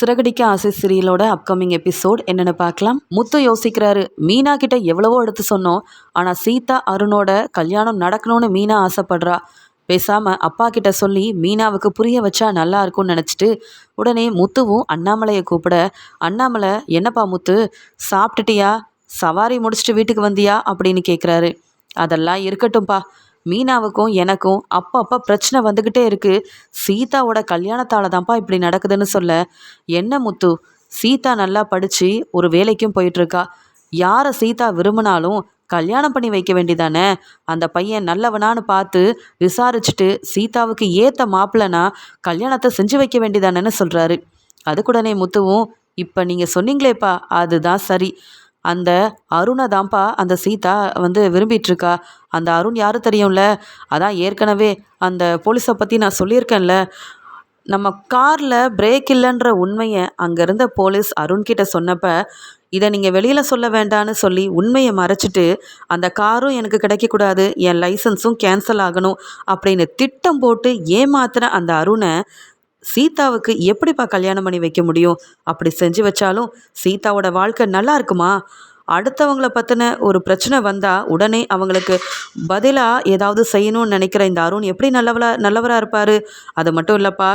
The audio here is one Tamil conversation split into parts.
சிறகடிக்க ஆசை சீரியலோட அப்கமிங் எபிசோட் என்னென்னு பார்க்கலாம். முத்து யோசிக்கிறாரு மீனா கிட்ட எவ்வளவோ எடுத்து சொன்னோம். ஆனால் சீதா அருணோட கல்யாணம் நடக்கணும்னு மீனா ஆசைப்படுறா. பேசாம அப்பா கிட்ட சொல்லி மீனாவுக்கு புரிய வச்சா நல்லா இருக்கும்னு நினச்சிட்டு உடனே முத்துவும் அண்ணாமலையை கூப்பிட அண்ணாமலை என்னப்பா முத்து? சாப்பிட்டுட்டியா? சவாரி முடிச்சுட்டு வீட்டுக்கு வந்தியா? அப்படின்னு கேட்குறாரு அதெல்லாம் இருக்கட்டும்ப்பா. மீனாவுக்கும் எனக்கும் அப்பப்போ பிரச்சனை வந்துக்கிட்டே இருக்குது சீதாவோட கல்யாணத்தால் தான்ப்பா இப்படி நடக்குதுன்னு சொல்ல. என்ன முத்து? சீதா நல்லா படித்து ஒரு வேலைக்கும் போயிட்டுருக்கா. யாரை சீதா விரும்பினாலும் கல்யாணம் பண்ணி வைக்க வேண்டிதானே அந்த பையன் நல்லவனான்னு பார்த்து விசாரிச்சுட்டு சீதாவுக்கு ஏற்ற மாப்பிள்ளனா கல்யாணத்தை செஞ்சு வைக்க வேண்டிதானேன்னு சொல்கிறாரு அதுக்குடனே முத்துவும் இப்போ நீங்கள் சொன்னீங்களேப்பா அதுதான் சரி. அந்த அருணை தான்ப்பா அந்த சீதா வந்து விரும்பிகிட்ருக்கா அந்த அருண் யார் தெரியும்ல? அதான் ஏற்கனவே அந்த போலீஸை பற்றி நான் சொல்லியிருக்கேன்ல. நம்ம காரில் பிரேக் இல்லைன்ற உண்மையை அங்கே இருந்த போலீஸ் அருண்கிட்ட சொன்னப்போ இதை நீங்கள் வெளியில் சொல்ல வேண்டான்னு சொல்லி உண்மையை மறைச்சிட்டு அந்த காரும் எனக்கு கிடைக்கக்கூடாது என் லைசன்ஸும் கேன்சல் ஆகணும் அப்படின்னு திட்டம் போட்டு ஏமாத்துன அந்த அருணை சீதாவுக்கு எப்படிப்பா கல்யாணம் பண்ணி வைக்க முடியும்? அப்படி செஞ்சு வச்சாலும் சீதாவோட வாழ்க்கை நல்லா இருக்குமா? அடுத்தவங்கள பற்றின ஒரு பிரச்சனை வந்தால் உடனே அவங்களுக்கு பதிலாக ஏதாவது செய்யணும்னு நினைக்கிற இந்த அருண் எப்படி நல்லவளா நல்லவராக இருப்பார்? அது மட்டும் இல்லைப்பா.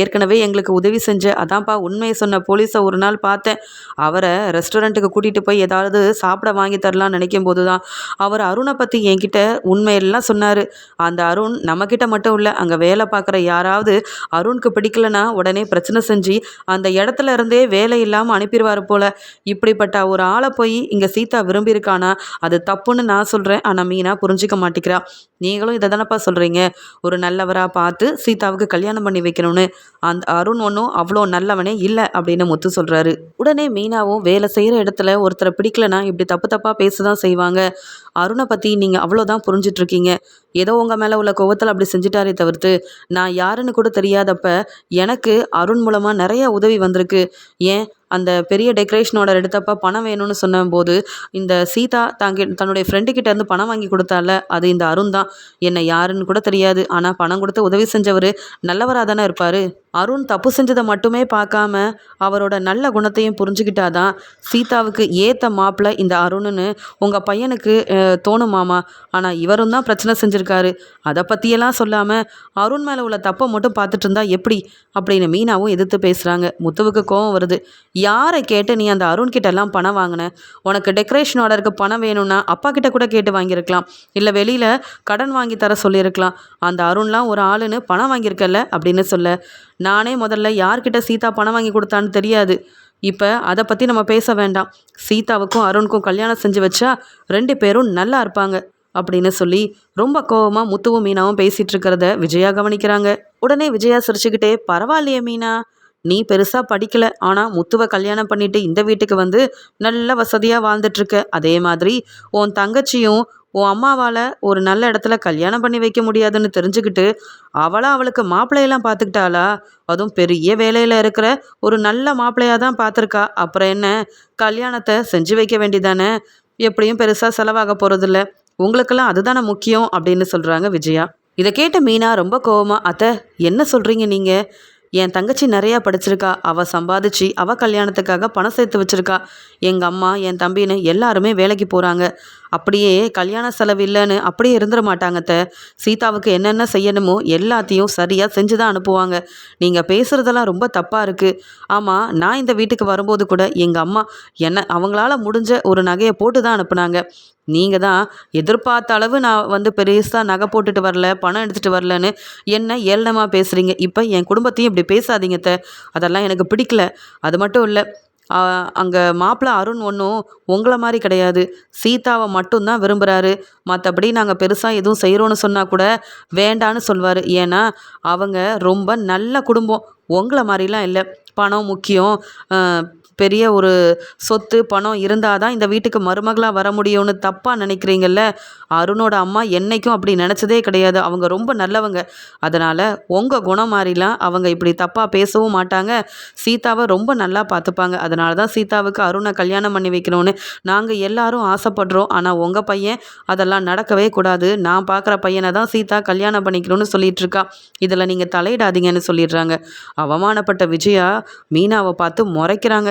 ஏற்கனவே எங்களுக்கு உதவி செஞ்ச அதான்ப்பா உண்மையை சொன்ன போலீஸை ஒரு நாள் பார்த்தேன். அவரை ரெஸ்டாரண்ட்டுக்கு கூட்டிகிட்டு போய் ஏதாவது சாப்பிட வாங்கி தரலாம்னு நினைக்கும் போது தான் அவர் அருணை பற்றி என்கிட்ட உண்மையெல்லாம் சொன்னார். அந்த அருண் நம்மக்கிட்ட மட்டும் இல்லை அங்கே வேலை பார்க்குற யாராவது அருணுக்கு பிடிக்கலனா உடனே பிரச்சனை செஞ்சு அந்த இடத்துல இருந்தே வேலை இல்லாமல் அனுப்பிடுவார் போல். இப்படிப்பட்ட ஒரு ஆளை போய் இங்கே சீதா விரும்பியிருக்கானா? அது தப்புன்னு நான் சொல்கிறேன் ஆனால் மீனா புரிஞ்சிக்க மாட்டேங்கிறா நீங்களும் இதை தானப்பா சொல்கிறீங்க ஒரு நல்லவராக பார்த்து சீதாவுக்கு கல்யாணம் பண்ணி வைக்கணும்னு அந்த அருண் ஒன்றும் அவ்வளோ நல்லவனே இல்லை அப்படின்னு முத்து சொல்கிறாரு உடனே மீனாவும் வேலை செய்கிற இடத்துல ஒருத்தரை பிடிக்கலனா இப்படி தப்பு தப்பாக பேச தான் செய்வாங்க. அருணை பற்றி நீங்கள் அவ்வளோதான் புரிஞ்சிட்ருக்கீங்க. ஏதோ உங்கள் மேலே உள்ள கோவத்தில் அப்படி செஞ்சிட்டாரே தவிர்த்து நான் யாருன்னு கூட தெரியாதப்ப எனக்கு அருண் மூலமாக நிறைய உதவி வந்திருக்கு. ஏன்? அந்த பெரிய டெக்கரேஷனோட எடுத்தப்ப பணம் வேணும்னு சொன்னபோது இந்த சீதா தாங்க தன்னுடைய ஃப்ரெண்டுக்கிட்ட இருந்து பணம் வாங்கி கொடுத்தால அது இந்த அருண் தான். என்னை யாருன்னு கூட தெரியாது. ஆனால் பணம் கொடுத்து உதவி செஞ்சவர் நல்லவராக தானே இருப்பார். அருண் தப்பு செஞ்சதை மட்டுமே பார்க்காம அவரோட நல்ல குணத்தையும் புரிஞ்சுக்கிட்டாதான் சீதாவுக்கு ஏற்ற மாப்பிள்ள இந்த அருணுன்னு உங்கள் பையனுக்கு தோணுமாமா ஆனால் இவரும் தான் பிரச்சனை செஞ்சுருக்காரு. அதை பற்றியெல்லாம் சொல்லாமல் அருண் மேலே உள்ள தப்பை மட்டும் பார்த்துட்டு இருந்தா எப்படி? அப்படின்னு மீனாவும் எதிர்த்து பேசுகிறாங்க முத்துவுக்கு கோவம் வருது. யாரை கேட்டு நீ அந்த அருண் கிட்டெல்லாம் பணம் வாங்கின? உனக்கு டெக்கரேஷன் ஆர்டருக்கு பணம் வேணும்னா அப்பா கிட்ட கூட கேட்டு வாங்கியிருக்கலாம். இல்லை வெளியில் கடன் வாங்கி தர சொல்லியிருக்கலாம். அந்த அருண்லாம் ஒரு ஆளுன்னு பணம் வாங்கியிருக்கல அப்படின்னு சொல்ல. நானே முதல்ல யார்கிட்ட சீதா பணம் வாங்கி கொடுத்தான்னு தெரியாது. இப்போ அதை பற்றி நம்ம பேச வேண்டாம். சீதாவுக்கும் அருணுக்கும் கல்யாணம் செஞ்சு வச்சா ரெண்டு பேரும் நல்லா இருப்பாங்க அப்படின்னு சொல்லி ரொம்ப கோபமாக முத்துவும் மீனாவும் பேசிகிட்டு இருக்கிறத விஜயா கவனிக்கிறாங்க. உடனே விஜயா சிரிச்சுக்கிட்டே பரவாயில்லையே மீனா நீ பெருசாக படிக்கலை. ஆனால் முத்துவை கல்யாணம் பண்ணிட்டு இந்த வீட்டுக்கு வந்து நல்ல வசதியாக வாழ்ந்துட்டுருக்க அதே மாதிரி உன் தங்கச்சியும் உன் அம்மாவால் ஒரு நல்ல இடத்துல கல்யாணம் பண்ணி வைக்க முடியாதுன்னு தெரிஞ்சுக்கிட்டு அவளாக அவளுக்கு மாப்பிள்ளையெல்லாம் பார்த்துக்கிட்டாளா அதுவும் பெரிய வேலையில் இருக்கிற ஒரு நல்ல மாப்பிள்ளையாக தான் பார்த்துருக்கா அப்புறம் என்ன? கல்யாணத்தை செஞ்சு வைக்க வேண்டிதானே எப்படியும் பெருசாக செலவாக போகிறதில்ல உங்களுக்கெல்லாம் அதுதானே முக்கியம் அப்படின்னு சொல்கிறாங்க விஜயா. இதை கேட்ட மீனா ரொம்ப கோவமாக அத்தை என்ன சொல்கிறீங்க நீங்கள் என் தங்கச்சி நிறையா படிச்சிருக்கா. அவள் சம்பாதிச்சு அவள் கல்யாணத்துக்காக பணம் சேர்த்து வச்சுருக்கா. எங்கள் அம்மா என் தம்பின்னு எல்லாருமே வேலைக்கு போகிறாங்க அப்படியே கல்யாண செலவு இல்லைன்னு அப்படியே இருந்துட மாட்டாங்கத்த சீதாவுக்கு என்னென்ன செய்யணுமோ எல்லாத்தையும் சரியாக செஞ்சு தான் அனுப்புவாங்க. நீங்கள் பேசுகிறதெல்லாம் ரொம்ப தப்பாக இருக்குது ஆமாம் நான் இந்த வீட்டுக்கு வரும்போது கூட எங்கள் அம்மா என்ன அவங்களால முடிஞ்ச ஒரு நகையை போட்டு தான் அனுப்புனாங்க. நீங்கள் தான் எதிர்பார்த்த அளவு நான் வந்து பெருசாக நகை போட்டுட்டு வரல பணம் எடுத்துகிட்டு வரலன்னு என்ன ஏளனமாக பேசுகிறீங்க இப்போ என் குடும்பத்தையும் இப்படி பேசாதீங்க த அதெல்லாம் எனக்கு பிடிக்கல. அது மட்டும் இல்லை அங்கே மாப்பிள்ள அருண் ஒன்றும் உங்களை மாதிரி கிடையாது. சீதாவை மட்டும்தான் விரும்புகிறாரு மற்றபடி நாங்கள் பெருசாக எதுவும் செய்கிறோன்னு சொன்னால் கூட வேண்டான்னு சொல்வார். ஏன்னா அவங்க ரொம்ப நல்ல குடும்பம். உங்களை மாதிரிலாம் இல்லை. பணம் முக்கியம். பெரிய ஒரு சொத்து பணம் இருந்தால் தான் இந்த வீட்டுக்கு மருமகளாக வர முடியும்னு தப்பாக நினைக்கிறீங்கல்ல? அருணோட அம்மா என்னைக்கும் அப்படி நினச்சதே கிடையாது. அவங்க ரொம்ப நல்லவங்க. அதனால் உங்கள் குணம் மாறிலாம் அவங்க இப்படி தப்பாக பேசவும் மாட்டாங்க. சீதாவை ரொம்ப நல்லா பார்த்துப்பாங்க. அதனால தான் சீதாவுக்கு அருணை கல்யாணம் பண்ணி வைக்கணும்னு நாங்கள் எல்லாரும் ஆசைப்படுறோம். ஆனால் உங்கள் பையன் அதெல்லாம் நடக்கவே கூடாது. நான் பார்க்குற பையனை தான் சீதா கல்யாணம் பண்ணிக்கணும்னு சொல்லிட்டு இருக்கா. இதில் நீங்கள் தலையிடாதீங்கன்னு சொல்லிடுறாங்க. அவமானப்பட்ட விஜயா மீனாவை பார்த்து முறைக்கிறாங்க.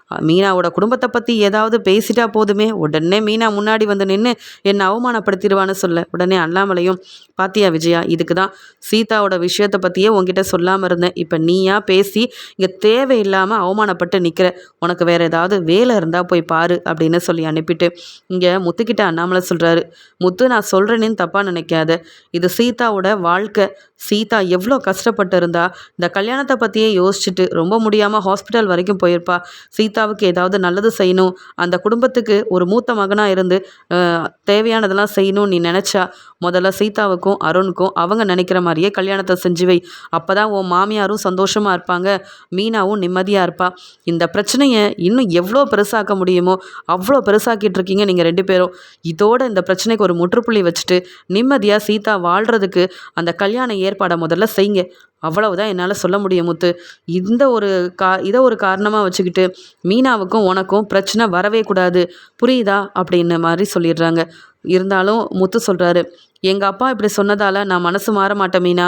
மீனாவோட குடும்பத்தை பற்றி ஏதாவது பேசிட்டா போதுமே. உடனே மீனா முன்னாடி வந்து நின்று என்னை அவமானப்படுத்திடுவான்னு சொல்ல. உடனே அண்ணாமலையும் பாத்தியா விஜயா இதுக்கு தான் சீதாவோட விஷயத்தை பற்றியே உங்ககிட்ட சொல்லாமல் இருந்தேன். இப்போ நீயா பேசி இங்கே தேவையில்லாமல் அவமானப்பட்டு நிற்கிற உனக்கு வேறு ஏதாவது வேலை இருந்தால் போய் பாரு அப்படின்னு சொல்லி அனுப்பிட்டு இங்கே முத்துக்கிட்ட அண்ணாமலை சொல்கிறாரு முத்து நான் சொல்கிறேன்னு தப்பாக நினைக்காத. இது சீதாவோட வாழ்க்கை. சீதா எவ்வளோ கஷ்டப்பட்டு இருந்தா இந்த கல்யாணத்தை பற்றியே யோசிச்சுட்டு ரொம்ப முடியாமல் ஹாஸ்பிட்டல் வரைக்கும் போயிருப்பா. சீதாவுக்கு ஏதாவது நல்லது செய்யணும். அந்த குடும்பத்துக்கு ஒரு மூத்த மகனாக இருந்து தேவையானதெல்லாம் செய்யணும்னு நீ நினச்சா முதல்ல சீதாவுக்கும் அருணுக்கும் அவங்க நினைக்கிற மாதிரியே கல்யாணத்தை செஞ்சு வை. அப்போ தான் உன் மாமியாரும் சந்தோஷமாக இருப்பாங்க. மீனாவும் நிம்மதியாக இருப்பா. இந்த பிரச்சனையை இன்னும் எவ்வளோ பெருசாக்க முடியுமோ அவ்வளோ பெருசாக்கிட்டு இருக்கீங்க நீங்கள் ரெண்டு பேரும். இதோட இந்த பிரச்சனைக்கு ஒரு முற்றுப்புள்ளி வச்சுட்டு நிம்மதியாக சீதா வாழ்கிறதுக்கு அந்த கல்யாண ஏற்பாடை முதல்ல செய்யுங்க. அவ்வளவுதான் என்னால் சொல்ல முடியும் முத்து. இந்த ஒரு கா இதை ஒரு காரணமாக வச்சுக்கிட்டு மீனாவுக்கும் உனக்கும் பிரச்சனை வரவே கூடாது. புரியுதா? அப்படின்ன மாதிரி சொல்லிடுறாங்க. இருந்தாலும் முத்து சொல்கிறாரு எங்கள் அப்பா இப்படி சொன்னதால் நான் மனசு மாற மாட்டேன் மீனா.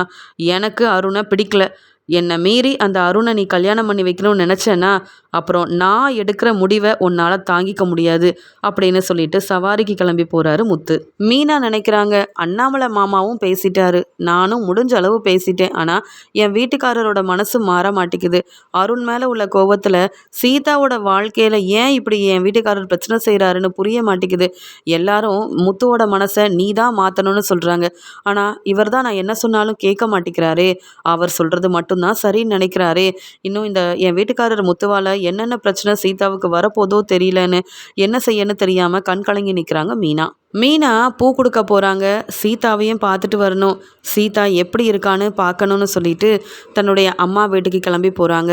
எனக்கு அருணை பிடிக்கல. என்னை மீறி அந்த அருணை நீ கல்யாணம் பண்ணி வைக்கணும்னு நினச்சேன்னா அப்புறம் நான் எடுக்கிற முடிவை உன்னால் தாங்கிக்க முடியாது அப்படின்னு சொல்லிட்டு சவாரிக்கு கிளம்பி போகிறாரு முத்து. மீனா நினைக்கிறாங்க அண்ணாமலை மாமாவும் பேசிட்டாரு. நானும் முடிஞ்ச அளவு பேசிட்டேன். ஆனால் என் வீட்டுக்காரரோட மனசு மாற மாட்டேங்குது. அருண் மேலே உள்ள கோபத்தில் சீதாவோட வாழ்க்கையில் ஏன் இப்படி என் வீட்டுக்காரர் பிரச்சனை செய்கிறாருன்னு புரிய மாட்டேங்குது. எல்லாரும் முத்துவோட மனசை நீ தான் மாற்றணும்னு சொல்கிறாங்க ஆனால் இவர் தான் நான் என்ன சொன்னாலும் கேட்க மாட்டேங்கிறாரே. அவர் சொல்கிறது மட்டும் மட்டும்தான் சரின்னு நினைக்கிறாரே. இன்னும் இந்த என் வீட்டுக்காரர் முத்துவால் என்னென்ன பிரச்சனை சீதாவுக்கு வரப்போதோ தெரியலன்னு என்ன செய்யன்னு தெரியாமல் கண் கலங்கி நிற்கிறாங்க மீனா. மீனா பூ கொடுக்க போகிறாங்க சீதாவையும் பார்த்துட்டு வரணும். சீதா எப்படி இருக்கான்னு பார்க்கணுன்னு சொல்லிட்டு தன்னுடைய அம்மா வீட்டுக்கு கிளம்பி போகிறாங்க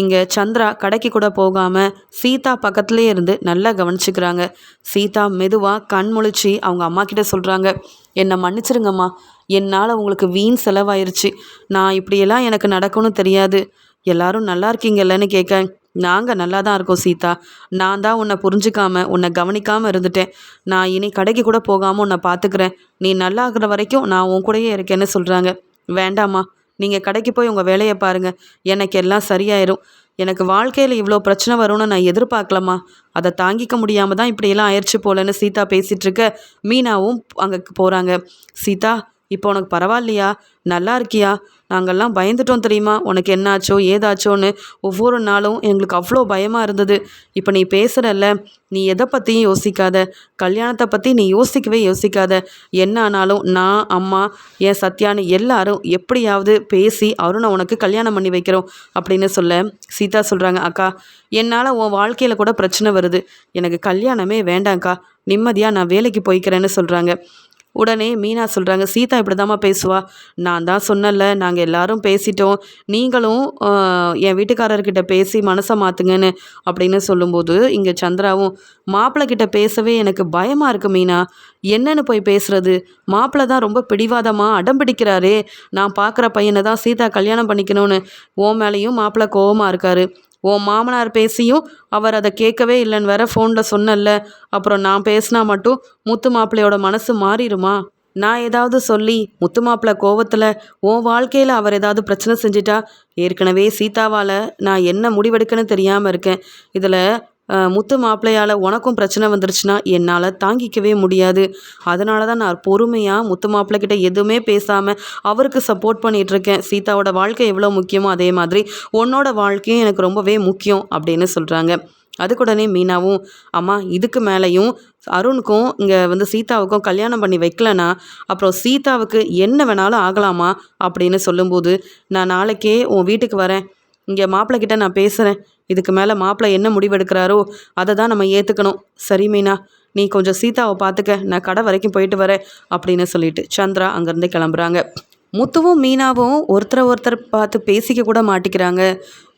இங்கே சந்திரா கடைக்கு கூட போகாமல் சீதா பக்கத்துலேயே இருந்து நல்லா கவனிச்சுக்கிறாங்க. சீதா மெதுவாக கண் முழிச்சு அவங்க அம்மா கிட்ட சொல்கிறாங்க என்னை மன்னிச்சிருங்கம்மா. என்னால் உங்களுக்கு வீண் செலவாயிருச்சு. நான் இப்படியெல்லாம் எனக்கு நடக்கணும் தெரியாது. எல்லாரும் நல்லா இருக்கீங்கல்லன்னு கேட்க நாங்கள் நல்லா தான் இருக்கோம் சீதா. நான் தான் உன்னை புரிஞ்சுக்காம உன்னை கவனிக்காமல் இருந்துட்டேன். நான் இனி கடைக்கு கூட போகாமல் உன்னை பார்த்துக்கிறேன் நீ நல்லா இருக்கிற வரைக்கும் நான் உன் கூடயே இருக்கேன்னு சொல்கிறாங்க வேண்டாம்மா. நீங்கள் கடைக்கு போய் உங்கள் வேலையை பாருங்கள் எனக்கு எல்லாம் சரியாயிரும். எனக்கு வாழ்க்கையில் இவ்வளோ பிரச்சனை வரும்னு நான் எதிர்பார்க்கலம்மா. அதை தாங்கிக்க முடியாமல் தான் இப்படியெல்லாம் ஆயிடுச்சு போலன்னு சீதா பேசிகிட்ருக்க மீனாவும் அங்கே போகிறாங்க சீதா இப்போ உனக்கு பரவாயில்லையா? நல்லா இருக்கியா? நாங்கள்லாம் பயந்துட்டோம் தெரியுமா? உனக்கு என்னாச்சோ ஏதாச்சோன்னு ஒவ்வொரு நாளும் எங்களுக்கு அவ்வளோ பயமாக இருந்தது. இப்போ நீ பேசுகிறல்ல நீ எதை பற்றியும் யோசிக்காத. கல்யாணத்தை பற்றி நீ யோசிக்கவே யோசிக்காத. என்ன ஆனாலும் நான் அம்மா என் சத்யானு எல்லாரும் எப்படியாவது பேசி அருணை உனக்கு கல்யாணம் பண்ணி வைக்கிறோம் அப்படின்னு சொல்ல சீதா சொல்கிறாங்க அக்கா என்னால் உன் வாழ்க்கையில் கூட பிரச்சனை வருது. எனக்கு கல்யாணமே வேண்டாம்க்கா. நிம்மதியாக நான் வேலைக்கு போய்க்கிறேன்னு சொல்கிறாங்க உடனே மீனா சொல்கிறாங்க சீதா இப்படி தாம்மா பேசுவா. நான் தான் சொன்னல நாங்கள் எல்லாரும் பேசிட்டோம். நீங்களும் என் வீட்டுக்காரர்கிட்ட பேசி மனசை மாற்றுங்கன்னு அப்படின்னு சொல்லும்போது இங்கே சந்திராவும் மாப்பிள்ளை கிட்ட பேசவே எனக்கு பயமாக இருக்குது மீனா. என்னன்னு போய் பேசுறது? மாப்பிள்ளை தான் ரொம்ப பிடிவாதமாக அடம் பிடிக்கிறாரே. நான் பார்க்குற பையனை தான் சீதா கல்யாணம் பண்ணிக்கணும்னு. ஓ மேலேயும் மாப்பிள்ளை கோவமாக இருக்காரு. உன் மாமனார் பேசியும் அவர் அதை கேட்கவே இல்லைன்னு வேற ஃபோனில் சொன்னல அப்புறம் நான் பேசினா மட்டும் முத்து மாப்பிள்ளையோட மனசு மாறிடுமா? நான் ஏதாவது சொல்லி முத்து மாப்பிள்ளை கோவத்தில் உன் வாழ்க்கையில் அவர் ஏதாவது பிரச்சனை செஞ்சிட்டா? ஏற்கனவே சீதாவால் நான் என்ன முடிவெடுக்கன்னு தெரியாமல் இருக்கேன். இதில் முத்து மாப்பிள்ளையால் உனக்கும் பிரச்சனை வந்துருச்சுன்னா என்னால் தாங்கிக்கவே முடியாது. அதனால தான் நான் பொறுமையாக முத்து மாப்பிள்ளைக்கிட்ட எதுவுமே பேசாமல் அவருக்கு சப்போர்ட் பண்ணிகிட்ருக்கேன் சீதாவோட வாழ்க்கை எவ்வளோ முக்கியமோ அதே மாதிரி உன்னோட வாழ்க்கையும் எனக்கு ரொம்பவே முக்கியம் அப்படின்னு சொல்கிறாங்க அதுக்குடனே மீனாவும் அம்மா இதுக்கு மேலேயும் அருணுக்கும் இங்கே வந்து சீதாவுக்கும் கல்யாணம் பண்ணி வைக்கலனா அப்புறம் சீதாவுக்கு என்ன வேணாலும் ஆகலாமா? அப்படின்னு சொல்லும்போது நான் நாளைக்கே உன் வீட்டுக்கு வரேன். இங்கே மாப்பிள்ளை கிட்ட நான் பேசுகிறேன் இதுக்கு மேலே மாப்பிள்ளை என்ன முடிவெடுக்கிறாரோ அதை தான் நம்ம ஏற்றுக்கணும் சரி மீனா. நீ கொஞ்சம் சீதாவை பார்த்துக்க நான் கடை வரைக்கும் போயிட்டு வரேன் அப்படின்னு சொல்லிட்டு சந்திரா அங்கேருந்து கிளம்புறாங்க. முத்துவும் மீனாவும் ஒருத்தரை ஒருத்தர் பார்த்து பேசிக்க கூட மாட்டிக்கிறாங்க.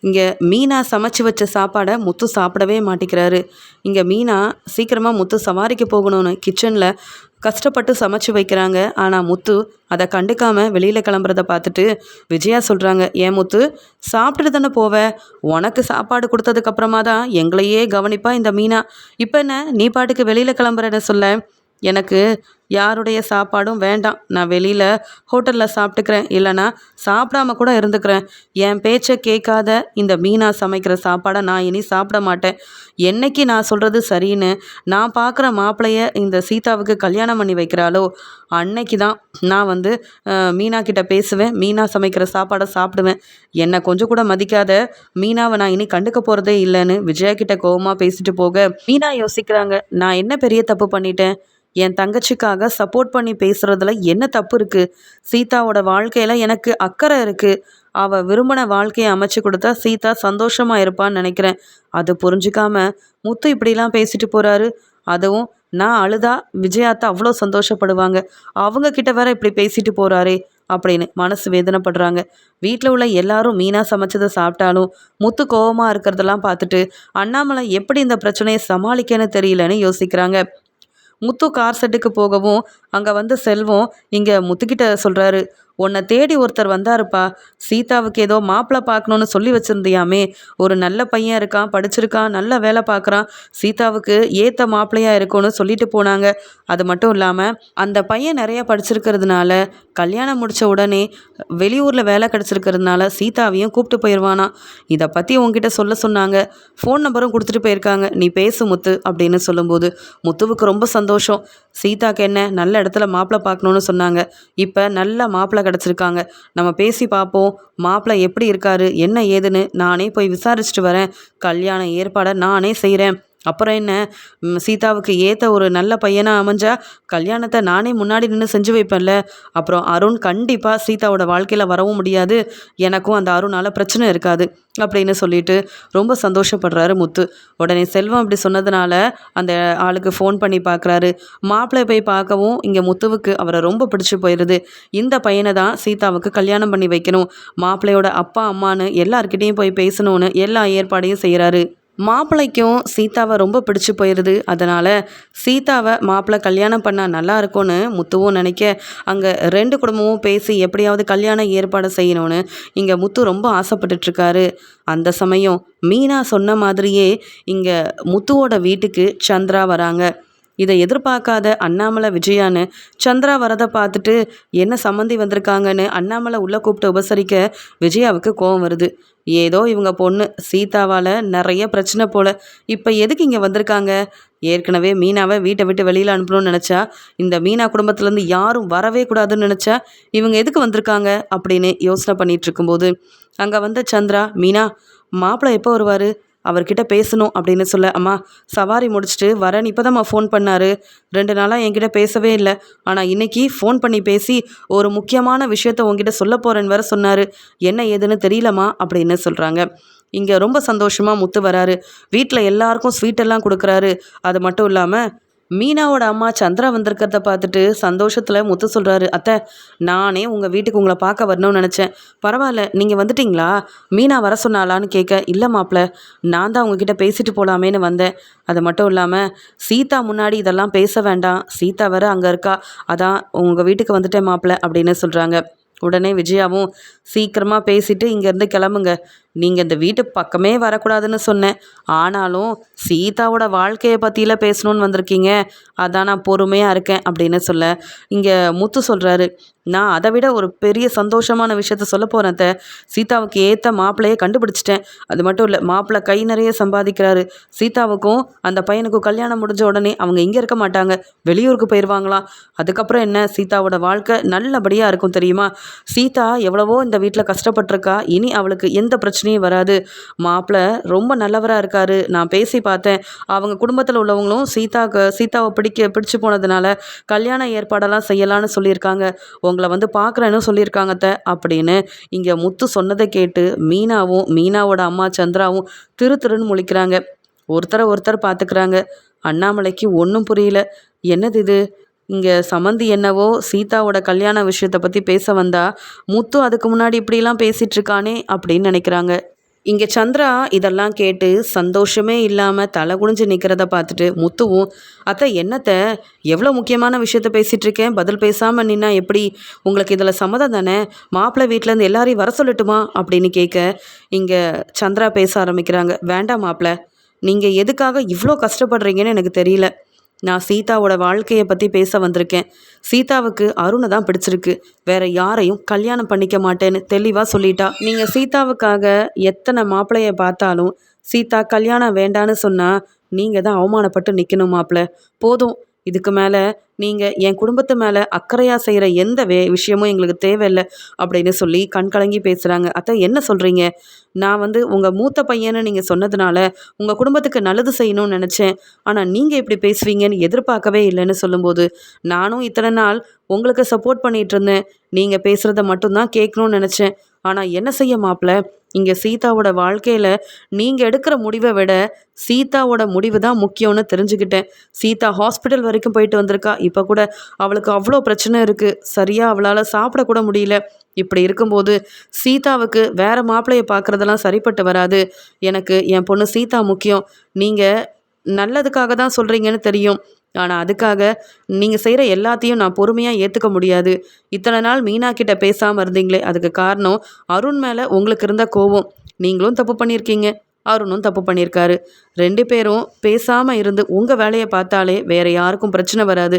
இங்கே மீனா சமைச்சு வச்ச சாப்பாடை முத்து சாப்பிடவே மாட்டேங்கிறாரு. இங்கே மீனா சீக்கிரமாக முத்து சவாரிக்கு போகணும்னு கிச்சனில் கஷ்டப்பட்டு சமைச்சு வைக்கிறாங்க. ஆனால் முத்து அதை கண்டுக்காம வெளியில் கிளம்புறத பார்த்துட்டு விஜயா சொல்கிறாங்க ஏன் முத்து சாப்பிட்டுட்டு தானே போவ? உனக்கு சாப்பாடு கொடுத்ததுக்கப்புறமா தான் எங்களையே கவனிப்பா இந்த மீனா. இப்போ என்ன நீ பாட்டுக்கு வெளியில் கிளம்புறேன்னு சொல்ல? எனக்கு யாருடைய சாப்பாடும் வேண்டாம். நான் வெளியில் ஹோட்டலில் சாப்பிட்டுக்கிறேன். இல்லைனா சாப்பிடாம கூட இருந்துக்கிறேன். என் பேச்சை கேட்காத இந்த மீனா சமைக்கிற சாப்பாடை நான் இனி சாப்பிட மாட்டேன். என்னைக்கு நான் சொல்கிறது சரின்னு நான் பார்க்குற மாப்பிள்ளைய இந்த சீதாவுக்கு கல்யாணம் பண்ணி வைக்கிறாளோ அன்னைக்கு தான் நான் வந்து மீனா கிட்ட பேசுவேன். மீனா சமைக்கிற சாப்பாடை சாப்பிடுவேன். என்னை கொஞ்சம் கூட மதிக்காத மீனாவை நான் இனி கண்டுக்க போகிறதே இல்லைன்னு விஜயா கிட்ட கோபமாக பேசிட்டு போக மீனா யோசிக்கிறாங்க. நான் என்ன பெரிய தப்பு பண்ணிட்டேன்? என் தங்கச்சிக்காக சப்போர்ட் பண்ணி பேசுறதுல என்ன தப்பு இருக்கு? சீதாவோட வாழ்க்கையில எனக்கு அக்கறை இருக்கு. அவ விரும்பின வாழ்க்கையை அமைச்சு கொடுத்தா சீதா சந்தோஷமா இருப்பான்னு நினைக்கிறேன். அது புரிஞ்சுக்காம முத்து இப்படிலாம் பேசிட்டு போறாரு. அதுவும் நான் அழுதா விஜயாத்தா அவ்வளோ சந்தோஷப்படுவாங்க. அவங்க கிட்ட வேற இப்படி பேசிட்டு போறாரே அப்படின்னு மனசு வேதனைப்படுறாங்க. வீட்டில் உள்ள எல்லாரும் மீனாக சமைச்சதை சாப்பிட்டாலும் முத்து கோபமாக இருக்கிறதெல்லாம் பார்த்துட்டு அண்ணாமலை எப்படி இந்த பிரச்சனையை சமாளிக்கன்னு தெரியலன்னு யோசிக்கிறாங்க. முத்து கார் செட்டுக்கு போகவும் அங்கே வந்து செல்வம் இங்கே முத்துக்கிட்ட சொல்கிறாரு உன்னை தேடி ஒருத்தர் வந்தாருப்பா. சீதாவுக்கு ஏதோ மாப்பிள்ளை பார்க்கணுன்னு சொல்லி வச்சுருந்தியாமே. ஒரு நல்ல பையன் இருக்கான் படிச்சிருக்கான் நல்ல வேலை பார்க்குறான். சீதாவுக்கு ஏற்ற மாப்பிள்ளையாக இருக்கும்னு சொல்லிட்டு போனாங்க. அது மட்டும் இல்லாமல் அந்த பையன் நிறைய படிச்சிருக்கிறதுனால கல்யாணம் முடித்த உடனே வெளியூரில் வேலை கிடச்சிருக்கிறதுனால சீதாவையும் கூப்பிட்டு போயிடுவானா இதை பற்றி உங்ககிட்ட சொல்ல சொன்னாங்க. ஃபோன் நம்பரும் கொடுத்துட்டு போயிருக்காங்க. நீ பேசு முத்து அப்படின்னு சொல்லும்போது முத்துவுக்கு ரொம்ப சந்தோஷம். சீதாக்கு என்ன? நல்ல இடத்துல மாப்பிள்ளை பார்க்கணுன்னு சொன்னாங்க. இப்போ நல்ல மாப்பிள்ளை கிடச்சிருக்காங்க. நம்ம பேசி பார்ப்போம். மாப்பிள்ளை எப்படி இருக்காரு? என்ன ஏதுன்னு நானே போய் விசாரிச்சுட்டு வரேன். கல்யாண ஏற்பாடை நானே செய்கிறேன் அப்புறம் என்ன? சீதாவுக்கு ஏற்ற ஒரு நல்ல பையனாக அமைஞ்சா கல்யாணத்தை நானே முன்னாடி நின்று செஞ்சு வைப்பேன்ல. அப்புறம் அருண் கண்டிப்பாக சீதாவோட வாழ்க்கையில் வரவும் முடியாது. எனக்கும் அந்த அருணால் பிரச்சனை இருக்காது அப்படின்னு சொல்லிட்டு ரொம்ப சந்தோஷப்படுறாரு முத்து. உடனே செல்வம் அப்படி சொன்னதுனால அந்த ஆளுக்கு ஃபோன் பண்ணி பார்க்குறாரு மாப்பிள்ளை போய் பார்க்கவும் இங்கே முத்துவுக்கு அவரை ரொம்ப பிடிச்சி போயிடுது இந்த பையனை தான் சீதாவுக்கு கல்யாணம் பண்ணி வைக்கணும். மாப்பிள்ளையோட அப்பா அம்மான்னு எல்லார்கிட்டேயும் போய் பேசணும்னு எல்லா ஏற்பாடையும் செய்கிறாரு மாப்பிள்ளைக்கும் சீதாவை ரொம்ப பிடிச்சி போயிடுது அதனால் சீதாவை மாப்பிள்ளை கல்யாணம் பண்ணால் நல்லா இருக்கும்னு முத்துவும் நினைக்க அங்கே ரெண்டு குடும்பமும் பேசி எப்படியாவது கல்யாண ஏற்பாடு செய்யணும்னு இங்கே முத்து ரொம்ப ஆசைப்பட்டுட்ருக்காரு அந்த சமயம் மீனா சொன்ன மாதிரியே இங்கே முத்துவோட வீட்டுக்கு சந்திரா வராங்க. இதை எதிர்பார்க்காத அண்ணாமலை விஜயான்னு சந்திரா வரதை பார்த்துட்டு என்ன சம்மந்தி வந்திருக்காங்கன்னு அண்ணாமலை உள்ளே கூப்பிட்டு உபசரிக்க விஜயாவுக்கு கோவம் வருது. ஏதோ இவங்க பொண்ணு சீதாவால் நிறைய பிரச்சனை போல. இப்போ எதுக்கு இங்கே வந்திருக்காங்க? ஏற்கனவே மீனாவை வீட்டை விட்டு வெளியில் அனுப்பணும்னு நினச்சா இந்த மீனா குடும்பத்துலேருந்து யாரும் வரவே கூடாதுன்னு நினச்சா இவங்க எதுக்கு வந்திருக்காங்க அப்படின்னு யோசனை பண்ணிகிட்டு இருக்கும்போது அங்கே வந்த சந்திரா மீனா மாப்பிள்ளை எப்போ வருவார்? அவர்கிட்ட பேசணும் அப்படின்னு சொல்ல அம்மா சவாரி முடிச்சுட்டு வரேன். தான் ஃபோன் பண்ணார். ரெண்டு நாளாக என்கிட்ட பேசவே இல்லை. ஆனால் இன்றைக்கி ஃபோன் பண்ணி பேசி ஒரு முக்கியமான விஷயத்த உங்ககிட்ட சொல்ல போகிறேன்னு வேற சொன்னார். என்ன ஏதுன்னு தெரியலம்மா அப்படின்னு சொல்கிறாங்க இங்கே ரொம்ப சந்தோஷமாக முத்து வராரு. வீட்டில் எல்லாருக்கும் ஸ்வீட்டெல்லாம் கொடுக்குறாரு. அது மட்டும் இல்லாமல் மீனாவோட அம்மா சந்திரா வந்திருக்கிறத பார்த்துட்டு சந்தோஷத்தில் முத்து சொல்கிறாரு அத்தை நானே உங்கள் வீட்டுக்கு உங்களை பார்க்க வரணும்னு நினச்சேன். பரவாயில்ல நீங்கள் வந்துட்டீங்களா? மீனா வர சொன்னாலான்னு கேட்க இல்லை மாப்பிள்ள நான் தான் உங்ககிட்ட பேசிட்டு போகலாமேன்னு வந்தேன். அது மட்டும் இல்லாமல் சீதா முன்னாடி இதெல்லாம் பேச வேண்டாம். சீதா வேற அங்கே இருக்கா. அதான் உங்கள் வீட்டுக்கு வந்துட்டேன் மாப்பிள்ள அப்படின்னு சொல்கிறாங்க உடனே விஜயாவும் சீக்கிரமாக பேசிட்டு இங்கேருந்து கிளம்புங்க. நீங்கள் இந்த வீட்டு பக்கமே வரக்கூடாதுன்னு சொன்னேன். ஆனாலும் சீதாவோட வாழ்க்கையை பற்றியில் பேசணும்னு வந்திருக்கீங்க. அதான் நான் பொறுமையாக இருக்கேன் அப்படின்னு சொல்ல இங்கே முத்து சொல்கிறாரு நான் அதை விட ஒரு பெரிய சந்தோஷமான விஷயத்த சொல்ல போகிறேன் சீதாவுக்கு ஏற்ற மாப்பிள்ளையே கண்டுபிடிச்சிட்டேன். அது மட்டும் இல்லை மாப்பிள்ளை கை நிறைய சம்பாதிக்கிறாரு. சீதாவுக்கும் அந்த பையனுக்கும் கல்யாணம் முடிஞ்ச உடனே அவங்க இங்கே இருக்க மாட்டாங்க. வெளியூருக்கு போயிடுவாங்களாம் அதுக்கப்புறம் என்ன? சீதாவோட வாழ்க்கை நல்லபடியாக இருக்கும் தெரியுமா? சீதா எவ்வளவோ இந்த வீட்டில் கஷ்டப்பட்டிருக்கா. இனி அவளுக்கு எந்த பிரச்சனை பிரச்சனையும் வராது. மாப்பிள்ளை ரொம்ப நல்லவராக இருக்காரு. நான் பேசி பார்த்தேன். அவங்க குடும்பத்தில் உள்ளவங்களும் சீதாக்கு சீதாவை பிடிக்க பிடிச்சு போனதுனால கல்யாண ஏற்பாடெல்லாம் செய்யலான்னு சொல்லியிருக்காங்க. உங்களை வந்து பார்க்குறேன்னு சொல்லியிருக்காங்க த அப்படின்னு இங்கே முத்து சொன்னதை கேட்டு மீனாவும் மீனாவோட அம்மா சந்திராவும் திரு திருன்னு முழிக்கிறாங்க. ஒருத்தரை ஒருத்தர் பார்த்துக்கிறாங்க. அண்ணாமலைக்கு ஒன்றும் புரியல. என்னது இது? இங்கே சமந்தி என்னவோ சீதாவோட கல்யாண விஷயத்தை பற்றி பேச வந்தா முத்து அதுக்கு முன்னாடி இப்படிலாம் பேசிகிட்ருக்கானே இருக்கானே அப்படின்னு நினைக்கிறாங்க. இங்கே சந்திரா இதெல்லாம் கேட்டு சந்தோஷமே இல்லாமல் தலை குனிஞ்சு நிற்கிறத பார்த்துட்டு முத்துவும் அத்தை என்னத்தை? எவ்வளோ முக்கியமான விஷயத்த பேசிகிட்டு இருக்கேன்? பதில் பேசாமல் நின்னா எப்படி? உங்களுக்கு இதில் சம்மதம் தானே? மாப்பிள்ளை வீட்டிலேருந்து எல்லாரையும் வர சொல்லட்டுமா? அப்படின்னு கேட்க இங்கே சந்திரா பேச ஆரம்பிக்கிறாங்க. வேண்டாம் மாப்பிள்ளை நீங்கள் எதுக்காக இவ்வளோ கஷ்டப்படுறீங்கன்னு எனக்கு தெரியல. நான் சீதாவோட வாழ்க்கையை பற்றி பேச வந்திருக்கேன். சீதாவுக்கு அருணை தான் பிடிச்சிருக்கு. வேற யாரையும் கல்யாணம் பண்ணிக்க மாட்டேன்னு தெளிவாக சொல்லிட்டா. நீங்கள் சீதாவுக்காக எத்தனை மாப்பிள்ளைய பார்த்தாலும் சீதா கல்யாணம் வேண்டான்னு சொன்னால் நீங்கள் தான் அவமானப்பட்டு நிற்கணும் மாப்பிள்ள. போதும் இதுக்கு மேலே நீங்கள் என் குடும்பத்து மேலே அக்கறையாக செய்கிற எந்த வே விஷயமும் எங்களுக்கு தேவையில்லை அப்படின்னு சொல்லி கண் கலங்கி பேசுகிறாங்க அத்தை என்ன சொல்கிறீங்க நான் வந்து உங்கள் மூத்த பையனை நீங்கள் சொன்னதுனால உங்கள் குடும்பத்துக்கு நல்லது செய்யணும்னு நினச்சேன். ஆனால் நீங்கள் இப்படி பேசுவீங்கன்னு எதிர்பார்க்கவே இல்லைன்னு சொல்லும்போது நானும் இத்தனை நாள் உங்களுக்கு சப்போர்ட் பண்ணிகிட்டு இருந்தேன். நீங்கள் பேசுகிறத மட்டும்தான் கேட்கணும்னு நினச்சேன். ஆனால் என்ன செய்ய மாப்பிள்ள இங்கே சீதாவோட வாழ்க்கையில் நீங்கள் எடுக்கிற முடிவை விட சீதாவோட முடிவு தான் முக்கியம்னு தெரிஞ்சுக்கிட்டேன். சீதா ஹாஸ்பிட்டல் வரைக்கும் போயிட்டு வந்திருக்கா. இப்போ கூட அவளுக்கு அவ்வளோ பிரச்சனை இருக்குது சரியாக அவளால் சாப்பிடக்கூட முடியல. இப்படி இருக்கும்போது சீதாவுக்கு வேற மாப்பிள்ளையை பார்க்குறதெல்லாம் சரிப்பட்டு வராது. எனக்கு என் பொண்ணு சீதா முக்கியம். நீங்கள் நல்லதுக்காக தான் சொல்கிறீங்கன்னு தெரியும். ஆனால் அதுக்காக நீங்கள் செய்கிற எல்லாத்தையும் நான் பொறுமையாக ஏற்றுக்க முடியாது. இத்தனை நாள் மீனா கிட்ட பேசாமல் இருந்தீங்களே அதுக்கு காரணம் அருண் மேலே உங்களுக்கு இருந்த கோவம் நீங்களும் தப்பு பண்ணியிருக்கீங்க. அருணும் தப்பு பண்ணியிருக்காரு. ரெண்டு பேரும் பேசாமல் இருந்து உங்கள் வேலையை பார்த்தாலே வேறு யாருக்கும் பிரச்சனை வராது.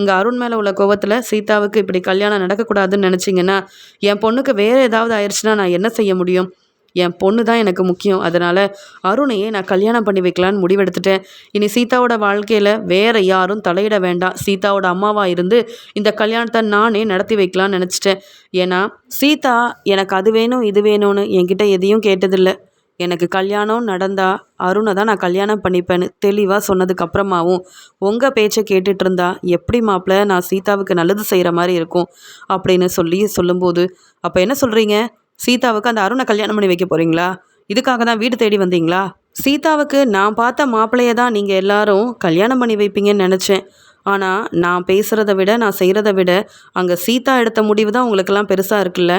இங்கே அருண் மேலே உள்ள கோவத்தில் சீதாவுக்கு இப்படி கல்யாணம் நடக்கக்கூடாதுன்னு நினச்சிங்கன்னா என் பொண்ணுக்கு வேறு ஏதாவது ஆயிடுச்சுன்னா நான் என்ன செய்ய முடியும்? என் பொண்ணு தான் எனக்கு முக்கியம். அதனால் அருணையே நான் கல்யாணம் பண்ணி வைக்கலான்னு முடிவெடுத்துட்டேன். இனி சீதாவோட வாழ்க்கையில் வேறு யாரும் தலையிட வேண்டாம். சீதாவோட அம்மாவாக இருந்து இந்த கல்யாணத்தை நானே நடத்தி வைக்கலான்னு நினச்சிட்டேன். ஏன்னா சீதா எனக்கு அது வேணும் இது வேணும்னு என்கிட்ட எதையும் கேட்டதில்லை. எனக்கு கல்யாணம் நடந்தா அருணை தான் நான் கல்யாணம் பண்ணிப்பேன்னு தெளிவாக சொன்னதுக்கு அப்புறமாவும் உங்கள் பேச்சை கேட்டுட்டு இருந்தா எப்படி மாப்பிள்ள நான் சீதாவுக்கு நல்லது செய்கிற மாதிரி இருக்கும்? அப்படின்னு சொல்லி சொல்லும்போது அப்போ என்ன சொல்கிறீங்க சீதாவுக்கு அந்த அருணை கல்யாணம் பண்ணி வைக்க போகிறீங்களா இதுக்காக தான் வீடு தேடி வந்தீங்களா? சீதாவுக்கு நான் பார்த்த மாப்பிள்ளையை தான் நீங்கள் எல்லாரும் கல்யாணம் பண்ணி வைப்பீங்கன்னு நினச்சேன். ஆனால் நான் பேசுகிறத விட நான் செய்கிறத விட அங்கே சீதா எடுத்த முடிவு தான் உங்களுக்கெல்லாம் பெருசாக இருக்குல்ல?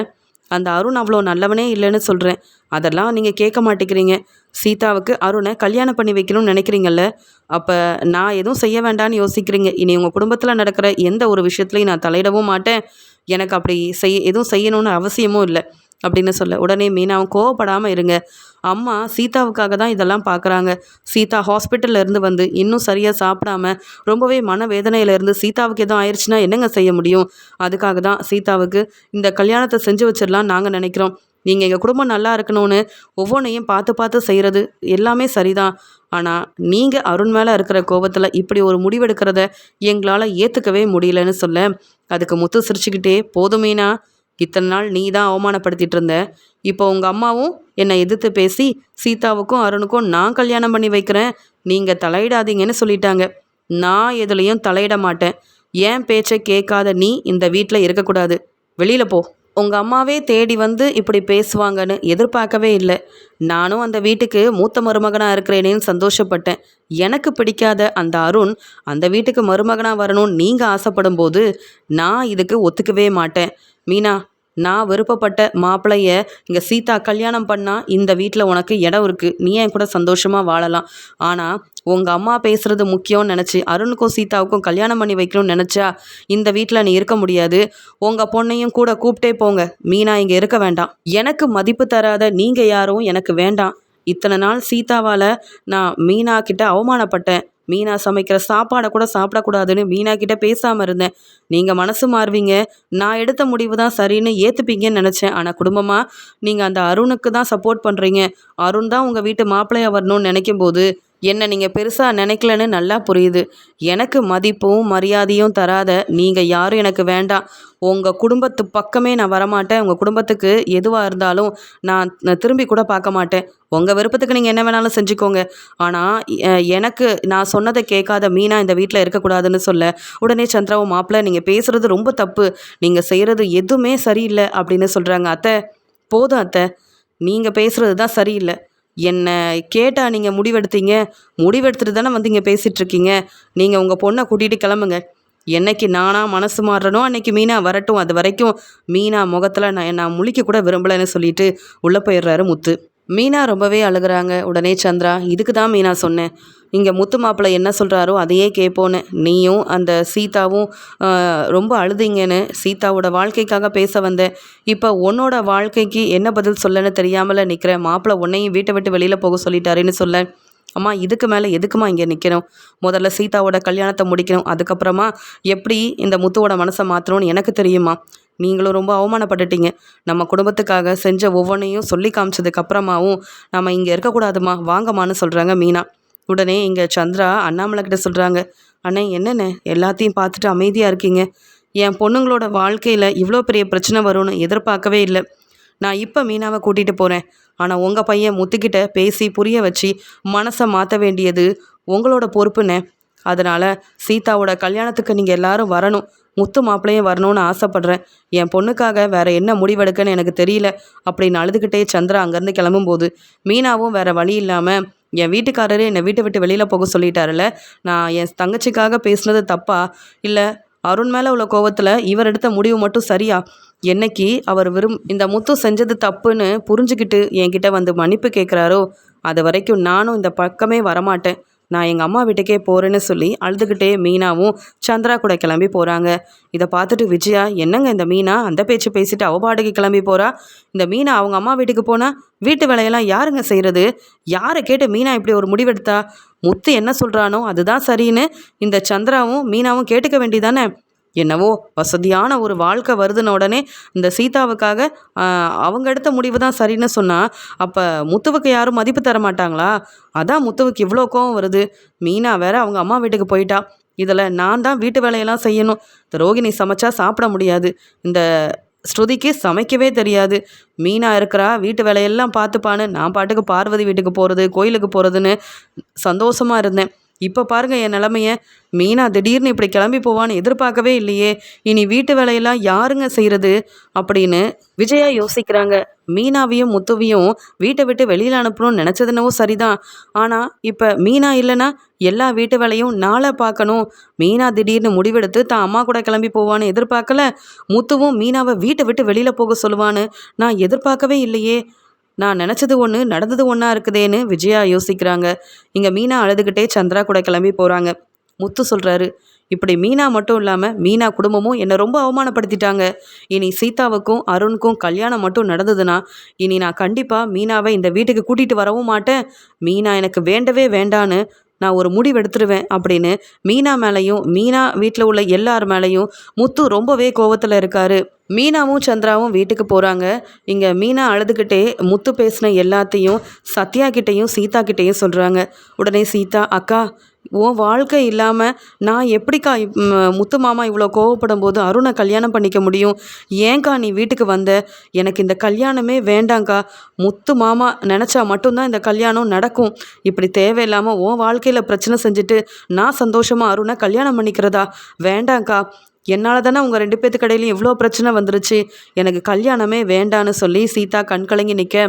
அந்த அருண் அவ்வளோ நல்லவனே இல்லைன்னு சொல்கிறேன் அதெல்லாம் நீங்கள் கேட்க மாட்டேங்கிறீங்க. சீதாவுக்கு அருணை கல்யாணம் பண்ணி வைக்கணும்னு நினைக்கிறீங்கல்ல? அப்போ நான் எதுவும் செய்ய வேண்டாம்னு யோசிக்கிறீங்க. இனி உங்கள் குடும்பத்தில் நடக்கிற எந்த ஒரு விஷயத்துலையும் நான் தலையிடவும் மாட்டேன். எனக்கு அப்படி செய் எதுவும் செய்யணும்னு அவசியமும் இல்லை. அப்படின்னு சொல்ல. உடனே மீனாவும் கோவப்படாமல் இருங்க. அம்மா சீதாவுக்காக தான் இதெல்லாம் பார்க்குறாங்க சீதா ஹாஸ்பிட்டலில் இருந்து வந்து இன்னும் சரியாக சாப்பிடாம ரொம்பவே மனவேதனையில் இருந்து சீதாவுக்கு எதுவும் ஆயிடுச்சுன்னா என்னங்க செய்ய முடியும்? அதுக்காக தான் சீதாவுக்கு இந்த கல்யாணத்தை செஞ்சு வச்சிடலாம் நாங்கள் நினைக்கிறோம். நீங்கள் எங்கள் குடும்பம் நல்லா இருக்கணும்னு ஒவ்வொன்றையும் பார்த்து பார்த்து செய்கிறது எல்லாமே சரிதான். ஆனால் நீங்கள் அருண் மேலே இருக்கிற கோபத்தில் இப்படி ஒரு முடிவெடுக்கிறத எங்களால் ஏற்றுக்கவே முடியலன்னு சொல்ல அதுக்கு முத்து சிரிச்சுக்கிட்டே போதுமேனா இத்தனை நாள் நீ தான் அவமானப்படுத்திட்டு இருந்த இப்போ உங்கள் அம்மாவும் என்னை எதிர்த்து பேசி சீதாவுக்கும் அருணுக்கும் நான் கல்யாணம் பண்ணி வைக்கிறேன். நீங்கள் தலையிடாதீங்கன்னு சொல்லிட்டாங்க. நான் எதுலேயும் தலையிட மாட்டேன். ஏன் பேச்சை கேட்காத நீ இந்த வீட்டில் இருக்கக்கூடாது. வெளியில் போ. உங்கள் அம்மாவே தேடி வந்து இப்படி பேசுவாங்கன்னு எதிர்பார்க்கவே இல்லை. நானும் அந்த வீட்டுக்கு மூத்த மருமகனாக இருக்கிறேனேன்னு சந்தோஷப்பட்டேன். எனக்கு பிடிக்காத அந்த அருண் அந்த வீட்டுக்கு மருமகனாக வரணும்னு நீங்கள் ஆசைப்படும் போது நான் இதுக்கு ஒத்துக்கவே மாட்டேன். மீனா நான் விருப்பப்பட்ட மாப்பிளைய இங்கே சீதா கல்யாணம் பண்ணால் இந்த வீட்டில் உனக்கு இடம் இருக்குது நீ என் கூட சந்தோஷமாக வாழலாம். ஆனால் உங்கள் அம்மா பேசுகிறது முக்கியம்னு நினச்சி அருணுக்கும் சீதாவுக்கும் கல்யாணம் பண்ணி வைக்கணும்னு நினச்சா இந்த வீட்டில் நீ இருக்க முடியாது. உங்கள் பொண்ணையும் கூட கூப்பிட்டே போங்க. மீனா இங்கே இருக்க வேண்டாம். எனக்கு மதிப்பு தராத நீங்கள் யாரும் எனக்கு வேண்டாம். இத்தனை நாள் சீதாவால் நான் மீனா கிட்ட அவமானப்பட்டேன். மீனா சமைக்கிற சாப்பாடை கூட சாப்பிடக்கூடாதுன்னு மீனா கிட்ட பேசாமல் இருந்தேன். நீங்கள் மனசு மாறுவீங்க. நான் எடுத்த முடிவு தான் சரின்னு ஏற்றுப்பீங்கன்னு நினச்சேன். ஆனால் குடும்பமாக நீங்கள் அந்த அருணுக்கு தான் சப்போர்ட் பண்ணுறீங்க அருண் தான் உங்கள் வீட்டு மாப்பிள்ளையாக வரணும்னு நினைக்கும் போது என்னை நீங்கள் பெருசாக நினைக்கலன்னு நல்லா புரியுது. எனக்கு மதிப்பும் மரியாதையும் தராத நீங்கள் யாரும் எனக்கு வேண்டாம். உங்கள் குடும்பத்து பக்கமே நான் வரமாட்டேன். உங்கள் குடும்பத்துக்கு எதுவாக இருந்தாலும் நான் திரும்பி கூட பார்க்க மாட்டேன். உங்கள் விருப்பத்துக்கு நீங்கள் என்ன வேணாலும் செஞ்சுக்கோங்க. ஆனால் எனக்கு நான் சொன்னதை கேட்காத மீனா இந்த வீட்டில் இருக்கக்கூடாதுன்னு சொல்ல உடனே சந்திராவும் மாப்பிள்ள நீங்கள் பேசுகிறது ரொம்ப தப்பு. நீங்கள் செய்கிறது எதுவுமே சரியில்லை அப்படின்னு சொல்கிறாங்க அத்தை போதும் அத்தை. நீங்கள் பேசுகிறது தான் சரியில்லை. என்னை கேட்டால் நீங்கள் முடிவெடுத்தீங்க. முடிவெடுத்துட்டு தானே வந்து இங்கே பேசிகிட்ருக்கீங்க நீங்கள் உங்கள் பொண்ணை கூட்டிகிட்டு கிளம்புங்க. என்னைக்கு நானாக மனசு மாறுறனோ அன்னைக்கு மீனா வரட்டும். அது வரைக்கும் மீனா முகத்தில் நான் நான் முழிக்க கூட விரும்பலைன்னு சொல்லிட்டு உள்ளே போயிடுறாரு முத்து. மீனா ரொம்பவே அழுகுறாங்க. உடனே சந்திரா இதுக்கு தான் மீனா சொன்னேன். இங்கே முத்து மாப்பிள்ளை என்ன சொல்கிறாரோ அதையே கேட்போன்னு நீயும் அந்த சீதாவும் ரொம்ப அழுதிங்கன்னு சீதாவோட வாழ்க்கைக்காக பேச வந்தேன். இப்போ உன்னோட வாழ்க்கைக்கு என்ன பதில் சொல்லன்னு தெரியாமல் நிற்கிறேன் மாப்பிள்ளை உன்னையும் வீட்டை விட்டு வெளியில் போக சொல்லிட்டாருன்னு சொல்ல. அம்மா இதுக்கு மேலே எதுக்குமா இங்கே நிற்கணும் முதல்ல சீதாவோட கல்யாணத்தை முடிக்கணும். அதுக்கப்புறமா எப்படி இந்த முத்துவோட மனசை மாற்றணும்னு எனக்கு தெரியுமா நீங்களும் ரொம்ப அவமானப்பட்டுட்டீங்க. நம்ம குடும்பத்துக்காக செஞ்ச ஒவ்வொன்றையும் சொல்லி காமிச்சதுக்கு அப்புறமாவும் நம்ம இங்கே இருக்கக்கூடாதுமா வாங்கம்மான்னு சொல்கிறாங்க மீனா. உடனே இங்கே சந்திரா அண்ணாமலை கிட்ட சொல்கிறாங்க அண்ணே என்னண்ணே? எல்லாத்தையும் பார்த்துட்டு அமைதியாக இருக்கீங்க. என் பொண்ணுங்களோட வாழ்க்கையில் இவ்வளோ பெரிய பிரச்சனை வரும்னு எதிர்பார்க்கவே இல்லை. நான் இப்போ மீனாவை கூட்டிகிட்டு போகிறேன் ஆனால் உங்கள் பையன் முத்துக்கிட்ட பேசி புரிய வச்சு மனசை மாற்ற வேண்டியது உங்களோட பொறுப்புண்ணே. அதனால் சீதாவோட கல்யாணத்துக்கு நீங்கள் எல்லாரும் வரணும். முத்து மாப்பிள்ளையும் வரணும்னு ஆசைப்பட்றேன். என் பொண்ணுக்காக வேற என்ன முடிவெடுக்கன்னு எனக்கு தெரியல. அப்படின்னு அழுதுகிட்டே சந்திரா அங்கேருந்து கிளம்பும்போது மீனாவும் வேற வழி இல்லாமல் என் வீட்டுக்காரரே என்னை வீட்டை விட்டு வெளியில் போக சொல்லிட்டாருல நான் என் தங்கச்சிக்காக பேசுனது தப்பா? இல்லை அருண் மேலே உள்ள கோவத்தில் இவர் எடுத்த முடிவு மட்டும் சரியா? என்னைக்கு அவர் விரும் இந்த முத்து செஞ்சது தப்புன்னு புரிஞ்சுக்கிட்டு என்கிட்ட வந்து மன்னிப்பு கேட்குறாரோ அது வரைக்கும் நானும் இந்த பக்கமே வரமாட்டேன். நான் எங்கள் அம்மா வீட்டுக்கே போகிறேன்னு சொல்லி அழுதுகிட்டே மீனாவும் சந்திரா கூட கிளம்பி போகிறாங்க இதை பார்த்துட்டு விஜயா என்னங்க இந்த மீனா? அந்த பேச்சு பேசிட்டு அவ பாட்டுக்கு கிளம்பி போகிறா இந்த மீனா அவங்க அம்மா வீட்டுக்கு போனால் வீட்டு வேலையெல்லாம் யாருங்க செய்கிறது யாரை கேட்டு மீனா இப்படி ஒரு முடிவெடுத்தா? முத்து என்ன சொல்கிறானோ அதுதான் சரின்னு இந்த சந்திராவும் மீனாவும் கேட்டுக்க வேண்டியதானே? என்னவோ வசதியான ஒரு வாழ்க்கை வருதுன உடனே இந்த சீதாவுக்காக அவங்க எடுத்த முடிவு தான் சரின்னு சொன்னால் அப்போ முத்துவுக்கு யாரும் மதிப்பு தர மாட்டாங்களா? அதான் முத்துவுக்கு இவ்வளோ கோவம் வருது. மீனா வேற அவங்க அம்மா வீட்டுக்கு போயிட்டா. இதில் நான் தான் வீட்டு வேலையெல்லாம் செய்யணும். இந்த ரோகிணி சமைச்சா சாப்பிட முடியாது. இந்த ஸ்ருதிக்கு சமைக்கவே தெரியாது. மீனா இருக்கிறா வீட்டு வேலையெல்லாம் பார்த்துப்பான்னு நான் பாட்டுக்கு பார்வதி வீட்டுக்கு போகிறது கோயிலுக்கு போகிறதுன்னு சந்தோஷமாக இருந்தேன். இப்போ பாருங்க என் நிலமைய. மீனா திடீர்னு இப்படி கிளம்பி போவான்னு எதிர்பார்க்கவே இல்லையே. இனி வீட்டு வேலையெல்லாம் யாருங்க செய்கிறது அப்படின்னு விஜயா யோசிக்கிறாங்க. மீனாவையும் முத்துவையும் வீட்டை விட்டு வெளியில் அனுப்பணும்னு நினச்சதுனவும் சரிதான். ஆனால் இப்போ மீனா இல்லைன்னா எல்லா வீட்டு வேலையும் நாளை பார்க்கணும். மீனா திடீர்னு முடிவெடுத்து தான் அம்மா கூட கிளம்பி போவான்னு எதிர்பார்க்கல. முத்துவும் மீனாவை வீட்டை விட்டு வெளியில் போக சொல்லுவான்னு நான் எதிர்பார்க்கவே இல்லையே. நான் நினச்சது ஒன்று நடந்தது ஒன்றா இருக்குதேன்னு விஜயா யோசிக்கிறாங்க. இங்கே மீனா அழுதுகிட்டே சந்திரா கூட கிளம்பி போகிறாங்க முத்து சொல்கிறாரு இப்படி மீனா மட்டும் இல்லாமல் மீனா குடும்பமும் என்னை ரொம்ப அவமானப்படுத்திட்டாங்க. இனி சீதாவுக்கும் அருணுக்கும் கல்யாணம் மட்டும் நடந்ததுன்னா இனி நான் கண்டிப்பாக மீனாவை இந்த வீட்டுக்கு கூட்டிகிட்டு வரவும் மாட்டேன். மீனா எனக்கு வேண்டவே வேண்டான்னு நான் ஒரு முடிவு எடுத்துருவேன் அப்படின்னு மீனா மேலேயும் மீனா வீட்டில் உள்ள எல்லார் மேலேயும் முத்து ரொம்பவே கோவத்தில் இருக்காரு. மீனாவும் சந்திராவும் வீட்டுக்கு போகிறாங்க இங்கே மீனா அழுதுகிட்டே முத்து பேசின எல்லாத்தையும் சத்யா கிட்டேயும் சீதா கிட்டேயும் சொல்கிறாங்க உடனே சீதா அக்கா உன் வாழ்க்கை இல்லாமல் நான் எப்படிக்கா முத்து மாமா இவ்வளோ கோவப்படும் போது அருணை கல்யாணம் பண்ணிக்க முடியும்? ஏன்க்கா நீ வீட்டுக்கு வந்த? எனக்கு இந்த கல்யாணமே வேண்டாங்க்கா முத்து மாமா நினச்சா மட்டும்தான் இந்த கல்யாணம் நடக்கும். இப்படி தேவையில்லாமல் உன் வாழ்க்கையில் பிரச்சனை செஞ்சுட்டு நான் சந்தோஷமாக அருணை கல்யாணம் பண்ணிக்கிறதா? வேண்டாங்க்கா என்னால் தானே உங்கள் ரெண்டு பேர்த்து கடையிலையும் இவ்வளோ பிரச்சனை வந்துருச்சு. எனக்கு கல்யாணமே வேண்டான்னு சொல்லி சீதா கண் கலங்கி நிற்க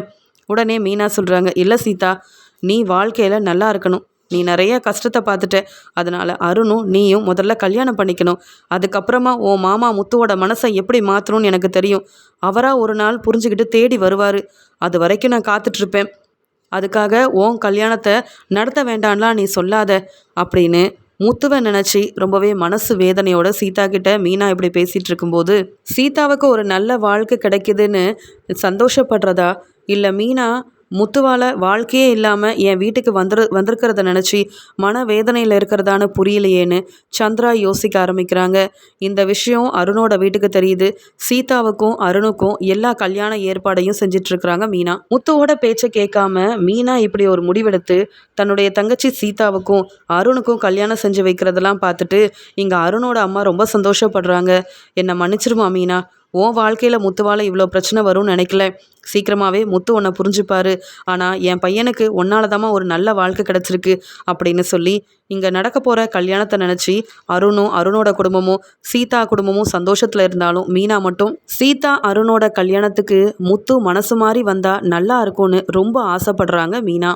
உடனே மீனா சொல்கிறாங்க இல்லை சீதா நீ வாழ்க்கையில் நல்லா இருக்கணும். நீ நிறைய கஷ்டத்தை பார்த்துட்ட. அதனால் அருணும் நீயும் முதல்ல கல்யாணம் பண்ணிக்கணும். அதுக்கப்புறமா உன் மாமா முத்துவோட மனசை எப்படி மாற்றணும்னு எனக்கு தெரியும். அவராக ஒரு நாள் புரிஞ்சுக்கிட்டு தேடி வருவார். அது வரைக்கும் நான் காத்துட்ருப்பேன். அதுக்காக உன் கல்யாணத்தை நடத்த வேண்டாம்லாம் நீ சொல்லாத அப்படின்னு முத்துவை நினச்சி ரொம்பவே மனசு வேதனையோட சீதா கிட்ட மீனா இப்படி பேசிகிட்டு இருக்கும்போது சீதாவுக்கு ஒரு நல்ல வாழ்க்கை கிடைக்குதுன்னு சந்தோஷப்படுறதா? இல்லை மீனா முத்துவால் வாழ்க்கையே இல்லாமல் என் வீட்டுக்கு வந்துரு வந்திருக்கிறத நினச்சி மன வேதனையில் இருக்கிறதான்னு புரியலையேன்னு சந்திரா யோசிக்க ஆரம்பிக்கிறாங்க. இந்த விஷயம் அருணோட வீட்டுக்கு தெரியுது. சீதாவுக்கும் அருணுக்கும் எல்லா கல்யாண ஏற்பாடையும் செஞ்சிட்ருக்கிறாங்க மீனா. முத்துவோட பேச்சை கேட்காம மீனா இப்படி ஒரு முடிவெடுத்து தன்னுடைய தங்கச்சி சீதாவுக்கும் அருணுக்கும் கல்யாணம் செஞ்சு வைக்கிறதெல்லாம் பார்த்துட்டு இங்கே அருணோட அம்மா ரொம்ப சந்தோஷப்படுறாங்க. என்னை மன்னிச்சிருமா மீனா? உன் வாழ்க்கையில் முத்துவால் இவ்வளோ பிரச்சனை வரும்னு நினைக்கல. சீக்கிரமாகவே முத்து உன்னை புரிஞ்சுப்பாரு. ஆனால் என் பையனுக்கு உன்னால தாமா ஒரு நல்ல வாழ்க்கை கிடச்சிருக்கு அப்படின்னு சொல்லி இங்கே நடக்க போகிற கல்யாணத்தை நினச்சி அருணும் அருணோட குடும்பமும் சீதா குடும்பமும் சந்தோஷத்தில் இருந்தாலும் மீனா மட்டும் சீதா அருணோட கல்யாணத்துக்கு முத்து மனசு மாதிரி வந்தால் நல்லா இருக்கும்னு ரொம்ப ஆசைப்படுறாங்க மீனா.